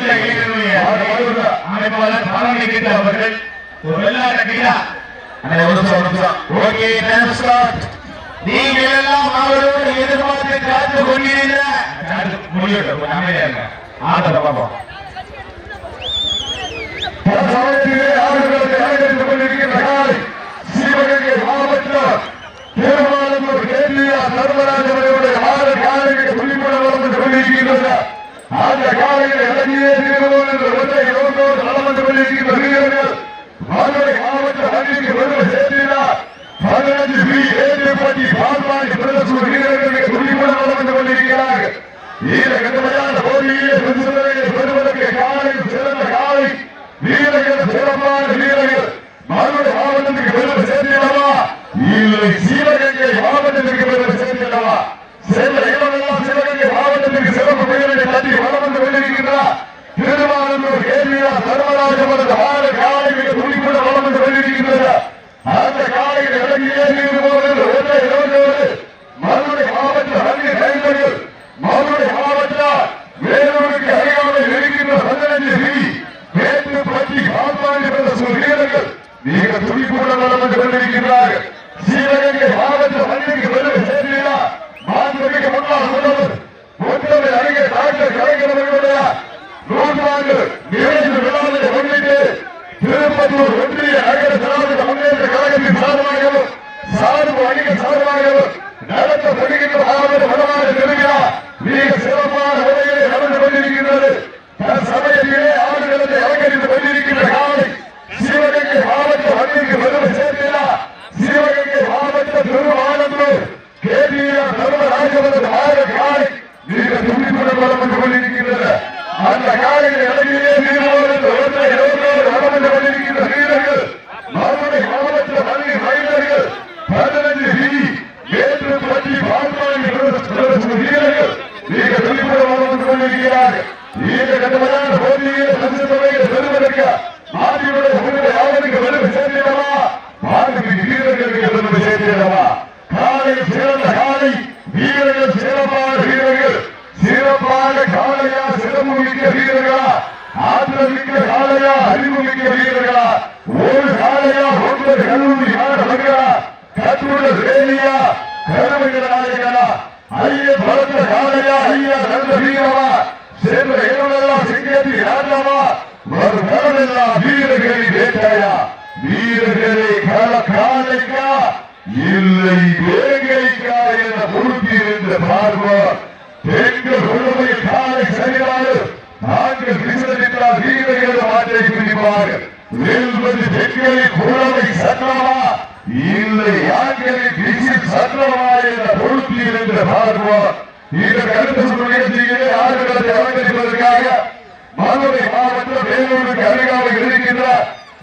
மாவட்ட இளைஞருடைய அமைப்பாளர் பழனிக்கிட்ட அவர்கள் ஒரு வெள்ளாட்ட கையா அண்ணே, ஒரு நிமிஷம், ஓகே டைம் ஸ்டார்ட் நீங்கள் எல்லாம் அவரோடு எதிர்பார்த்து காத்து கொண்டிருந்த முடியட்டும் கொஞ்சம் அமைதியா இருங்க ஆட்டத்தை பார்ப்போம். சமயத்திலே கொண்டிருக்கின்ற காலை சிவகங்கை மாவட்டம். கேந்தியா ஆறு வளர்ந்து அந்த காலையில் இறங்கியே தீர்வோம் என்று ஒன்றை கருமைகள நாயகனா ஐய பலத்த காளையா ஐயா நல்ல வீரமா சென்ற இடமெல்லாம் சிங்கத்தி ராஜாவா வரும் கடமெல்லாம் வீரர்களை வேட்டையா? வீரர்களை கால காலைக்கா? இல்லை வேங்கைக்கா என பொறுத்திருந்த பார்வோர் எங்கள் உடமை காலை சரியாது நாங்கள் விசாரித்தால் வீரர்கள் மாற்றை பிடிப்பார்கள் வெல்வது பெண்களின் உடமை சட்டமா இல்லை ஆண்களின் விசில் சட்டமா என பொறுத்திருந்த பார்வோர். இதற்கு அடுத்த நிகழ்ச்சியிலே ஆடுகளத்தை அலங்கரிப்பதற்காக மதுரை மாவட்டம் வேலூருக்கு அருகாமையில் இருக்கின்ற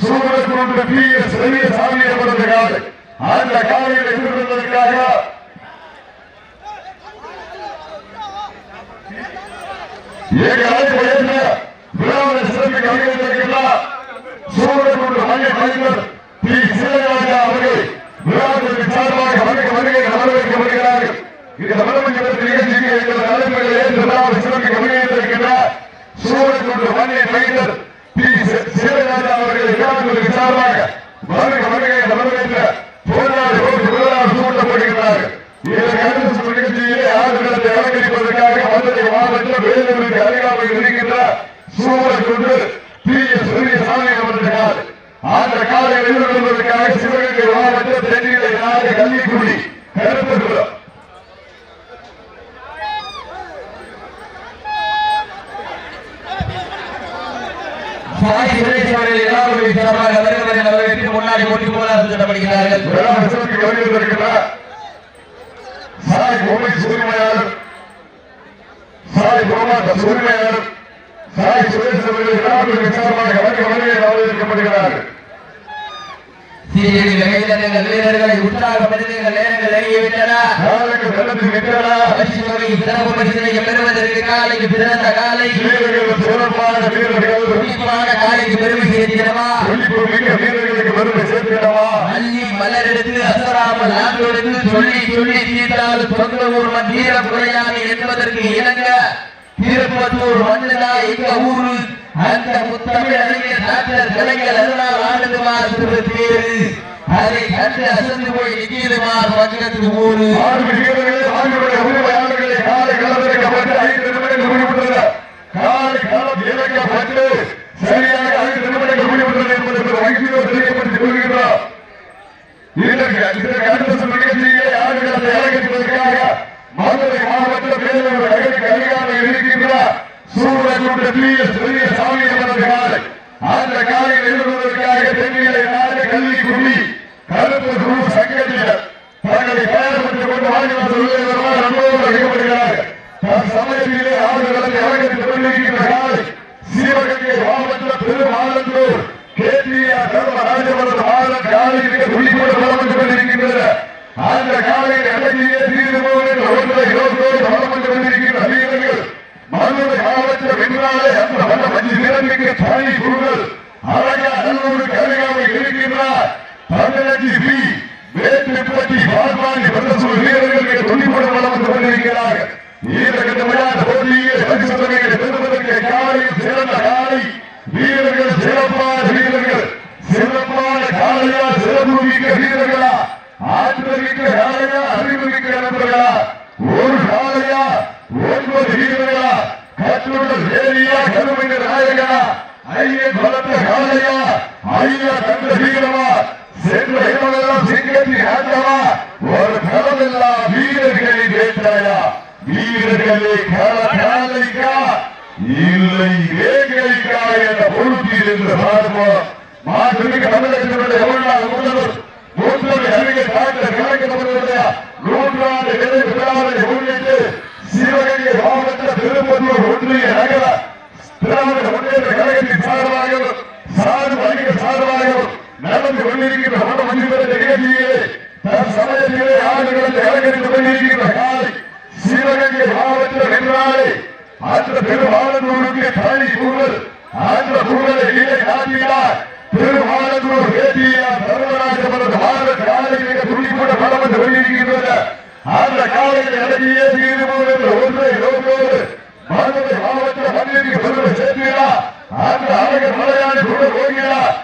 சூரக்குண்டு பி எஸ் ரவிசாமி அவர்களுக்காக அந்த காலையில் எதிர்கொள்வதற்காக எங்களை உயர்ந்த விழாவை சிறப்பு கலைஞர்களுக்கெல்லாம் சூரக்குண்டு மைய கலைஞர் பி சிவராஜா அவர்கள் விழாவிற்கு சார்பாக வருகை வருகை வரவேற்க இந்த வரவேற்பு நிகழ்ச்சிக்கு எங்கள் தலைமையில் ஏற்று விழாவை சிறப்பு கலைஞர் சூரக்குண்டு மைய கலைஞர் பி சிவராஜா அவர்கள் விழாவிற்கு சார்பாக வருகை வருகை வரவேற்ற போராடி போட்டு விழா சூட்டப்படுகிறார்கள் இதற்கு அடுத்த நிகழ்ச்சியிலே ஆறுகளத்தை அலங்கரிப்பதற்காக மதுரை மாவட்டம் வேலூருக்கு அருகாமையில் இருக்கின்ற சூரக்குண்டு பி எஸ் சூரியசாமி அவர்கள் அந்த காலையில் எதிர்கொள்வதற்காக சிவகங்கை மாவட்டம் தென்னிலை நாடு கள்ளிக்குடி கருப்பகுளம் சாய் சுரேஷ் அவர்கள் எல்லாருடைய சார்பாக வருகிறவரை வரவேற்று முன்னாடி ஓட்டி போல சுற்றப்படுகிறார்கள் சாய் உரிமை உரிமையாளர் சாய் கோமாட்ட உரிமையாளர் சாய் சுரேஷ் அவர்கள் விழாவிற்கு விசாரமாக வருக வரவேற்கப்படுகிறார்கள். சீரியல் கைதங்கள் வீரர்களை உற்சாகப்படுத்துகிற நேரங்கள் நெருங்கிவிட்டன. சிறப்பு பரிசினை பெறுவதற்கு காலைக்கு பிறந்த காலை. சிறப்பான வீரர்கள். குறிப்பான காலைக்கு பெருமை சேர்க்கிறவா? மிக்க வீரர்களுக்கு பெருமை சேர்க்கிறவா? அள்ளி மலரெடுத்து அசராமல் ஆண்டோடுத்து சொல்லி சொல்லி தீர்த்தால் சொந்த ஊர் மத்திய குறையாது என்பதற்கு இணங்க. திருப்பத்தூர் மண்ணுனா எங்க ஊரு? அந்த முத்தமிழ் அறிஞர் டாக்டர் கலைஞர் அருணாள் ஆனந்தமார் திருப்பத்தேரு அதை கண்டு அசந்து போய் நிக்கியதுமார் பக்கத்து ஊரு. ஆறு வீரர்களே ஆண்களுடைய உரிமையாளர்களே காலை களமிறக்கப்பட்டு ஐந்து நிமிடங்கள் முடிவுற்றது காலை களம் இறக்கப்பட்டு சரியாக ஐந்து நிமிடங்கள் முடிவுற்றது என்பதற்கு வங்கியோடு தெரியப்படுத்திக் கொள்கிறார் இதற்கு இதற்கு அடுத்த சில நிகழ்ச்சியை ஆடுகளத்தை இறங்குவதற்காக மதுரை மாவட்ட பேரவை நகருக்கு அதிகாரம் இருக்கின்றார் சூரக்குன்ற பி எஸ் பெரிய சாமி அவரது காலை அந்த காலையில் எழுதுவதற்காக தென்னிலை நாடு கல்வி குடி கருப்பு குரு சங்கத்தினர் தங்களை பயணப்பட்டுக் கொண்டு வாங்கிவாசல் உள்ளே வருமாறு அன்போடு அழைக்கப்படுகிறார்கள் சமயத்திலே ஆடுகளத்தை இறங்கத்தில் கொண்டிருக்கின்ற காலை சிவகங்கை மாவட்ட பெருமாளந்தூர் கேடிஆர் தர்மராஜவரது மாதம் காலையிலே துள்ளிக்கூட வளம் வந்து கொண்டிருக்கின்றது அந்த காலையில் அடங்கிய தீர்வோடு ஒன்றை யோகோடு வளம் வந்து கொண்டிருக்கின்ற வீரர்கள் மதுரை மாவட்டம் என்றாலே அந்த வந்த மஞ்சு நிறமிக்க தனி குழுக்கள் அழகா நல்லூருக்கு அருகாமையில் இருக்கின்றார் தமிழகி பி வேட்டுப்பட்டி பால்வாணி பிரதேச வீரர்களுக்கு துணிப்பட வளம் வந்து கொண்டிருக்கிறார்கள் வீரர்கள் விளையாட்டு போட்டியில் பரிசு தொகைகளை பெறுவதற்கு காலையில் சிறந்த காலை வீரர்கள் சிறப்பான வீரர்கள் சிறப்பான காலையா சிறப்பு மிக்க வீரர்களா ஆற்றல் மிக்க காலையா அறிவு நண்பர்களா ஒரு காலையா ஒன்பது வீரர்களா? கற்றுள்ள வேலியா கருமைய நாயகனா? ஐயன் பலத்த காலையா ஐயா தந்த வீரமா? சென்ற இடமெல்லாம் சிங்கத்தின் ஆட்டமா ஒரு களமெல்லாம் வீரர்களை வேட்டாயா வீரர்களே கள காலைக்கா இல்லை வேகலிக்கா என்ற பொறுப்பில் என்று பார்ப்போம் மாற்றுமிக்க தமிழகத்தினுடைய முதல்வர் மூத்தவர் அறிஞர் டாக்டர் கலைஞர்களுடைய நூற்றாண்டு நிறைவு விழாவை முன்னிட்டு சிவகங்கை மாவட்ட திருப்பத்தூர் ஒன்றிய நகர திராவிட முன்னேற்ற கழகத்தின் சார்பாகவும் சார்பு அறிஞர் சார்பாகவும் நடந்து கொண்டிருக்கின்ற மத மந்திர நிகழ்ச்சியிலே தன் சமயத்திலே ஆண்டுகளை அலங்கரித்துக் கொண்டிருக்கின்ற காலை சிவகங்கை மாவட்டம் என்றாலே அந்த பெருமாளனூருக்கு தனி கூறல் அந்த கூறலை இல்லை காட்டினார் பெருமாளனூர் வேட்டியார் தர்மராஜபுரம் மாநில காலையிலே துணிக்கூட பலம் என்று கொண்டிருக்கின்றது அந்த காலையில் அடங்கிய தீர்வோடு ஒன்றை நோக்கோடு மதுரை மாவட்ட மண்ணிற்கு பெருமை சேர்க்கிறார் அந்த அழகர் மலையாளி கூட போகிறார்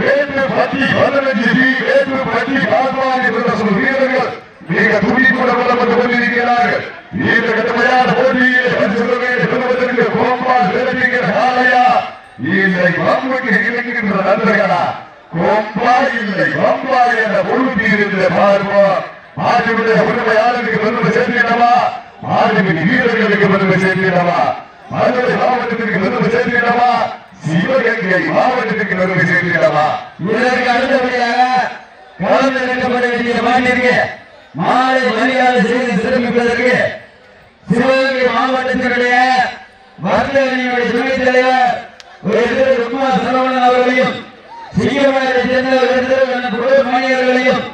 வேற்று பட்டி பதினஞ்சு டி வேற்று பட்டி பால்வாணி பிரதேச வீரர்கள் மிக துணிக்கூட பலம் என்று கொண்டிருக்கிறார்கள் இந்த கடுமையான போட்டியிலே பரிசுகளை பெறுவதற்கு கோம்பா சிறப்பிக்கிற காலையா இல்லை வம்புக்கு இறங்குகின்ற நண்பர்களா கோம்பா இல்லை வம்பா என்ற பொறுப்பில் இருந்து பார்ப்போம் மாட்டுடைய உரிமையாளருக்கு பெருமை சேர்க்கிறவா மாட்டுக்கு வீரர்களுக்கு பெருமை சேர்க்கிறவா மதுரை மாவட்டத்திற்கு பெருமை சேர்க்கிறவா சிவகங்கை மாவட்டத்திற்கு இதற்கு அடுத்தபடியாக கலந்து வேண்டிய மாலை மரியாதை செய்து சிறப்பிப்பதற்கு சிவகங்கை மாவட்டத்தினுடைய துணைத் தலைவர் சரவணன் அவர்களையும் சிங்கமேரை சேர்ந்த ஒரு திரு குழுமணியர்களையும்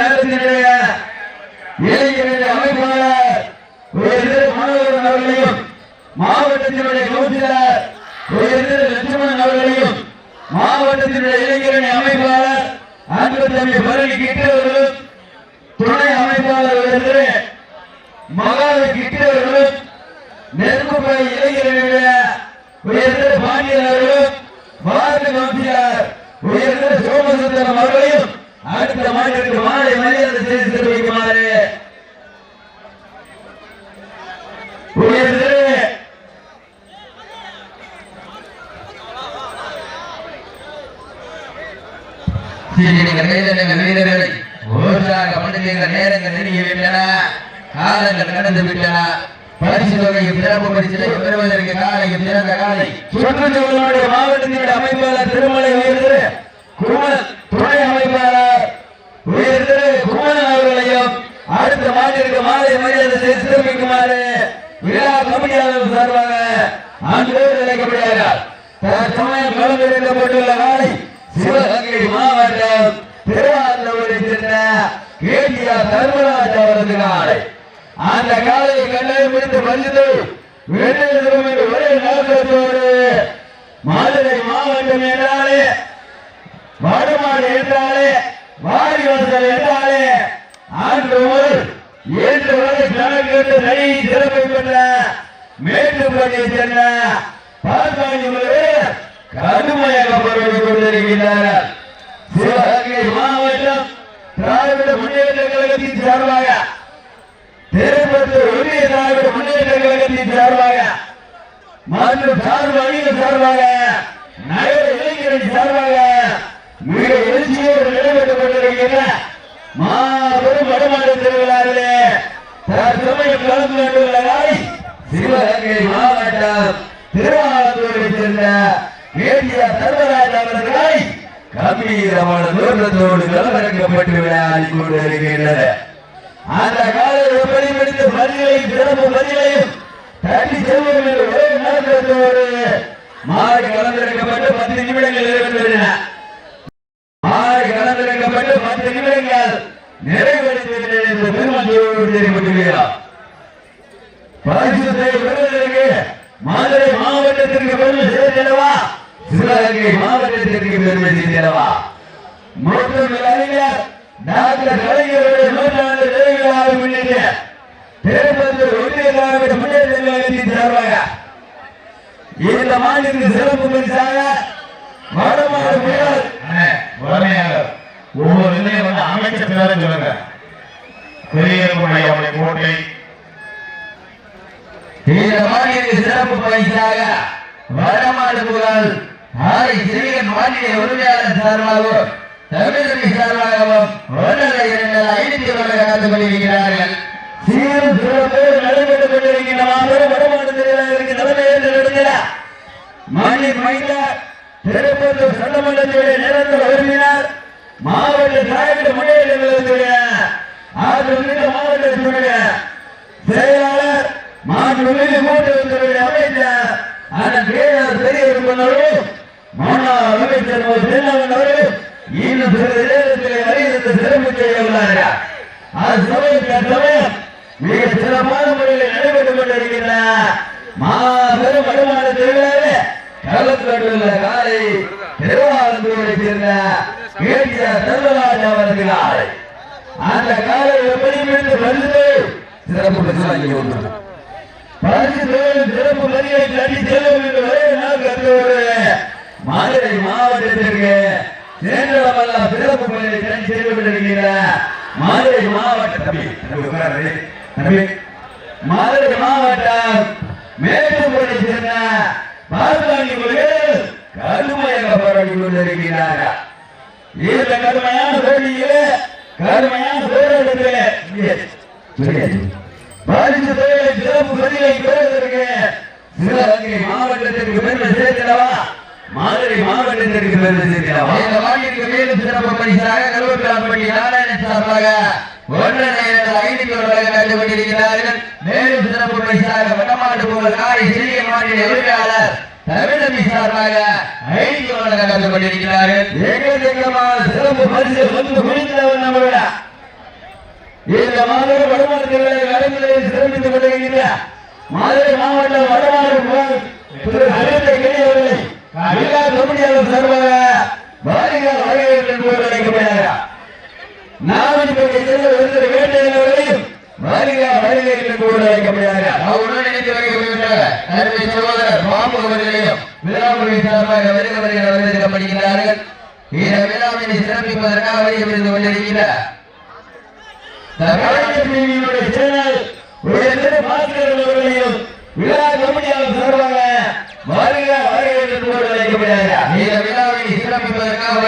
நகரத்தினுடைய அமைப்பாளர் ஒரு திரு மனோகரன் அவர்களையும் மாவட்டத்தினுடைய கவுன்சிலர் ஒரு திரு லட்சுமணன் அவர்களையும் மாவட்டத்தினுடைய இளைஞரணி அமைப்பாளர் அன்பு தம்பி பரணி கிட்டவர்களும் துணை அமைப்பாளர் ஒரு திரு மகாத கிட்டவர்களும் நெருங்குப்பை இளைஞர்களுடைய உயர்ந்த பாண்டியன் அவர்களும் வார்டு கவுன்சிலர் உயர்ந்த சோமசுந்தரம் அவர்களையும் அடுத்த மாநிலத்திற்கு மாலை மரியாதை செய்து தெரிவிக்குமாறு உயர்ந்த நீங்கள் கைதட்டுங்கள் வீரர்களை உற்சாக பண்டிகைகள் நேரங்கள் நெருங்கி விட்டன காலங்கள் கடந்து விட்டன பரிசு தொகையும் சிறப்பு பரிசிலை பெறுவதற்கு காலையும் சிறந்த காலை சுற்றுச்சூழலுடைய மாவட்டத்தினுடைய அமைப்பாளர் திருமலை உயர்ந்து குமன் துணை அமைப்பாளர் உயர்ந்து குமரன் அவர்களையும் அடுத்த மாநிலத்திற்கு மாலை மரியாதை செய்து சிறப்பிக்குமாறு விழா கமிட்டியாளர் சார்பாக அன்போடு அழைக்கப்படுகிறார் தற்சமயம் களமிறக்கப்பட்டுள்ள நாளை சிவகங்கை மாவட்டம் திருவாரூரை சேர்ந்த கேடிஆர் தர்மராஜ் அவரது காலை. அந்த காலையை கண்டாயம் முடித்து பறித்து வெளியிடும் என்று ஒரே நோக்கத்தோடு மதுரை மாவட்டம் என்றாலே வடமாடு என்றாலே வாரிவாசல் என்றாலே அன்று முதல் இன்று வரை கணக்கு நடி சிறப்பை பெற்ற மேட்டுப்பள்ளியை சென்ற பால்காணி கடுமையாக போராடி கொண்டிருக்கிறார் சிவகங்கை மாவட்டம் திராவிட முன்னேற்ற கழகத்தின் சார்பாக திருப்பத்தூர் ஒன்றிய திராவிட முன்னேற்ற கழகத்தின் சார்பாக மற்றும் சார்பு அணியின் சார்பாக நகர இளைஞரின் சார்பாக மிக எழுச்சியோடு நடைபெற்றுக் கொண்டிருக்கின்ற மாபெரும் வடமாடு திருவிழாவிலே தற்சமயம் கலந்து கொண்டுள்ளதாய் சிவகங்கை மாவட்டம் திருவாரூரை சேர்ந்த வேண்டிய சர்வராஜ் அவர்களை கம்பீரமான தோற்றத்தோடு கலவரக்கப்பட்டு விளையாடி கொண்டிருக்கின்றனர். அந்த காலையில் எப்படி பிடித்த பலிகளை சிறப்பு பலிகளையும் தட்டி செல்வோம் என்ற நோக்கத்தோடு மாடு கலந்திருக்கப்பட்டு பத்து நிமிடங்கள் இருக்கின்றன. மாடு கலந்திருக்கப்பட்டு பத்து நிமிடங்கள் நிறைவடைந்தது என்று பெருமதியோடு தெரிவித்துள்ளார். பரிசுத்தை பெறுவதற்கு மதுரை மாவட்டத்திற்கு பெருமை சேர்த்திடவா சிவகங்கை மாவட்டத்திற்கு பெருமை சேர்த்திடவா மற்றும் அறிஞர் நாட்டில் கலைஞர்களுடைய நூற்றாண்டு நிறைவிழாவை முன்னிட்டு திருப்பத்தூர் ஒன்றிய திராவிட முன்னேற்ற கழகத்தின் இந்த மாநிலத்தின் சிறப்பு பரிசாக வடமாடு புயல் அண்ணே, ஒவ்வொரு நிலையம் வந்து அமைச்சர் பேரை சொல்லுங்க. பெரியப்படைய அவருடைய கோட்டை. இந்த மாநிலத்தின் சிறப்பு பரிசாக வடமாடு புகழ் ஆரை சிறியன் மாநில உரிமையாளர் சார்பாகவும் தமிழக சார்பாகவும் ஒன்றரை இரண்டு ஐநூத்தி ஒன்று கலந்து கொண்டிருக்கிறார்கள். சீரும் சிறப்போடு நடைபெற்றுக் கொண்டிருக்கின்ற மாபெரும் வடமாடு திருவிழாவிற்கு தலைமையேற்று நடத்தினார் மண்ணின் மைந்த திருப்பத்தூர் சட்டமன்றத்துடைய நிரந்தர உறுப்பினர் மாவட்ட திராவிட முன்னேற்ற கழகத்துடைய மாவட்டத்தினுடைய செயலாளர் மாண்புமிகு கூட்டத்துடைய அமைச்சர் அதன் பெரியவர் கொண்டவரும் முன்னாள் அமைச்சர் திருநாவன் அவர்கள் இன்னும் சிறிது நேரத்தில் சிறப்பு செய்ய உள்ளார்கள் அது சமயம் சமயம் மிக சிறப்பான முறையில் நடைபெற்றுக் கொண்டிருக்கின்ற மாபெரும் வருமான திருவிழாவில் கலந்து காலை திருவாரூரை சேர்ந்த கேட்டிய செல்வராஜ் அவர்கள் ஆலை அந்த காலை எப்படி பிடித்து பரிசு சிறப்பு பரிசு வாங்கி பரிசு சிறப்பு வரியை தட்டி செல்லும் என்று ஒரே நாள் மதுரை மாவட்டத்திற்கு சேந்திரமல்ல சிறப்பு பரிசை தட்டி செல்ல கொண்டிருக்கிற மதுரை மாவட்ட தம்பி தம்பி மதுரை மாவட்டம் மேட்டுப்பள்ளி சேர்ந்த பார்த்தாணி முருகன் கடுமையாக போராடி கொண்டிருக்கிறார்கள். இந்த கடுமையான போட்டியிலே கடுமையான போராட்டத்திலே இங்கே தொழிலை சிறப்பு பதிலை பெறுவதற்கு சிவகங்கை மாவட்டத்திற்கு பெருமை சேர்க்கிறவா மதுரை மாவட்டத்திற்கு மேலும் சிறப்பு பரிசாக கருவப்பிலாம்பட்டி நாராயணன் சார்பாக ஒன்றரை இரண்டு ஐநூத்தி கண்டு கொண்டிருக்கிறார்கள். மேலும் சிறப்பு பரிசாக வடமாட்டு போல் காரை சிறிய மாநில உரிமையாளர் தமிழகி சார்பாக ஐநூத்தி ஒருவரை கண்டு கொண்டிருக்கிறார்கள். எக்கச்சக்கமான சிறப்பு பரிசு வந்து குடித்தவன் நம்மளோட. இந்த மாதிரி சிறப்பித்துக் மதுரை மாவட்டம் வடமாறு திரு கமிட்டியாளர் சார்பாக பாரிகால் வரவேற்பு என்று அழைக்கப்படுகிறார் நாவல்பேட்டை சேர்ந்த ஒருத்தர் வேட்டையினவர்களையும் பாரிகால் வரவேற்பு என்று அழைக்கப்படுகிறார் அவருடன் இணைந்து வைக்கப்படுகின்ற அருமை சகோதரர் பாம்பு அவர்களையும் விழாவுடைய சார்பாக வருக வரவேற்கப்படுகிறார்கள் இந்த விழாவினை சிறப்பிப்பதற்காக வருகிறது கொண்டிருக்கிறார் கலைஞர்களுடைய சேனல் உயர்ந்த பாஸ்கரன் அவர்களையும் விழா கமிட்டியாளர் சார்பாக என்று இந்த விழாவை சிறப்பிப்பதற்காக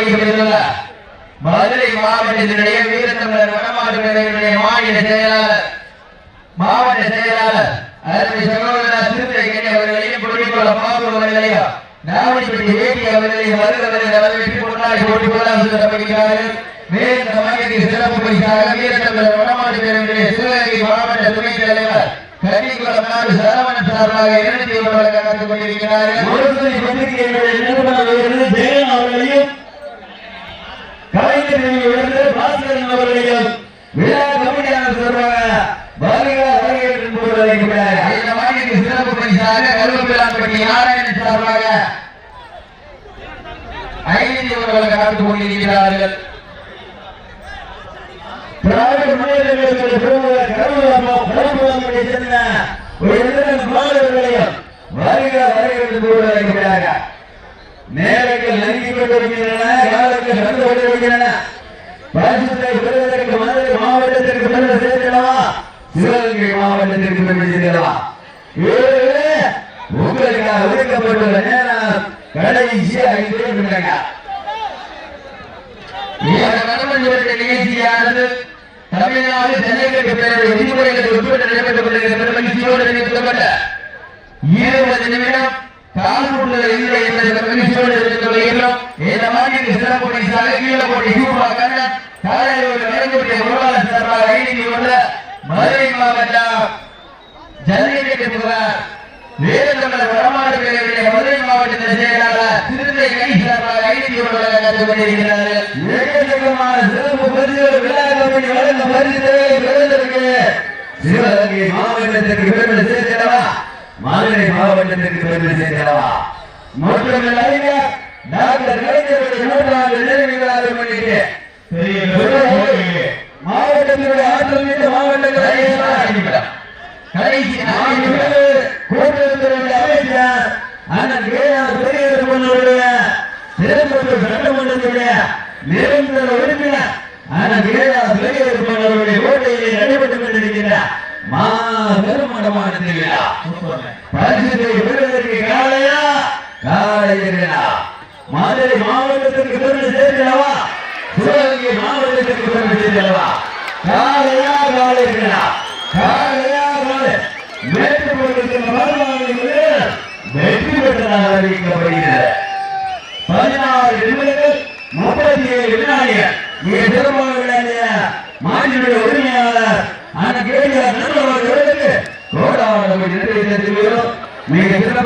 மதுரை மாவட்டத்தினுடைய வீரத்தமிழர் வடமாடு மாநில செயலாளர் மாவட்ட செயலாளர் அருமை சகோதரர் அவர்களையும் குடிக்கொள்ள பாபு அவர்களையும் நாவடிப்பட்டி வேட்டி அவர்களையும் வருக வரவேற்று கொண்டாடி போட்டி போலாம் சிறப்பிக்கிறார்கள் மேலும் தமிழகத்தின் சிறப்பு பரிசாக வீரத்தமிழர் வடமாடு பேரவையினுடைய சிவகங்கை மாவட்ட துணைத் தலைவர் கன்னிக்குளம் நாடு சரவணன் சார்பாக ஒன்பது கலந்து கொண்டிருக்கிறார்கள். முரசொலி பத்திரிகையினுடைய நிறுவனர் இருந்து ஜெயன் அவர்களையும் கலைஞர் உயர்ந்த பாஸ்கரன் அவர்களையும் விழா கமிட்டியாளர் சார்பாக வருக வருக என்று கூறி அழைக்கிறார்கள் இந்த மாநிலத்தின் சிறப்பு பரிசாக கருவப்பிலாம்பட்டி நாராயணன் சார்பாக ஐநூத்தி ஒன்பது கலந்து கொண்டிருக்கிறார்கள். திராவிட முன்னேற்ற கழகத்தினுடைய பிரமுகர் கருவூலம் கருவூலமுடைய சேர்ந்த ஒரு மாணவர்களையும் வருக வருக என்று வைக்கிறாங்க நேரங்கள் நெருங்கிக் காலங்கள் பரிசுத்தை பெறுவதற்கு மதுரை மாவட்டத்திற்கு பெருமை சேர்க்கிறவா சிவகங்கை மாவட்டத்திற்கு பெருமை சேர்க்கிறவா உங்களுக்காக ஒதுக்கப்பட்டுள்ள நேரம் கடைசியாக ஐந்து நிகழ்ச்சியானது தமிழ்நாடு ஜல்லிக்கட்டு பேரவை விதிமுறைகளுக்கு உட்பட்டு நடைபெற்றுக் கொண்டிருக்கிற பெருமகிழ்ச்சியோடு தெரிவிக்கப்பட்ட இருபது நிமிடம் கால்முள்ள இல்லை மகிழ்ச்சியோடு இந்த சிறப்பு பரிசாக கீழப்போட்டி சூப்பா கண்ணன் காலையில் பொருளாளர் சார்பாக உள்ள மதுரை மாவட்டம் ஜல்லிக்கட்டு புகார் வீரத்தமிழர் வடமாடு பேரவையுடைய மதுரை மாவட்டத்தின் செயலாளர் திருந்தை கை சார்பாக ஐநூத்தி உள்ள கொண்டிருக்கிறார்கள். சிறப்பு பரிசுகள் விழா கமிட்டி வழங்கும் பெறுவதற்கு சிவகங்கை மாவட்டத்திற்கு பெருமை சேர்க்கிறவா மதுரை மாவட்டத்திற்கு பெருமை சேர்க்கிறவா மற்றும் அறிஞர் டாக்டர் கலைஞருடைய நூற்றாண்டு நினைவு விழாவை முன்னிட்டு மாவட்டத்தினுடைய ஆற்றல் மிக்க மாவட்டங்களை கடைசி சட்டமன்றத்துடைய நிரந்தர உறுப்பினர் ஓட்டையிலே நடைபெற்றுக் கொண்டிருக்கின்ற மா பெருமடமான திருவிழா பரிசுத்தை பெறுவதற்கு காலையா காலையா மதுரை மாவட்டத்திற்கு பெருமை சேர்க்கிறவா சிவகங்கை மாவட்டத்திற்கு பெருமை சேர்க்கிறவா காலையா காலையா காலையா. வெற்றி அறிவிக்கப்படுகிறது பதினாறு நிமிடங்கள் முப்பத்தி ஏழு வினாடிகள் மிக சிறப்பாக விளையாடிய மாநில உரிமையாளர் அந்த கேள்வி நண்பர்களுக்கு கோடான நன்றி மிக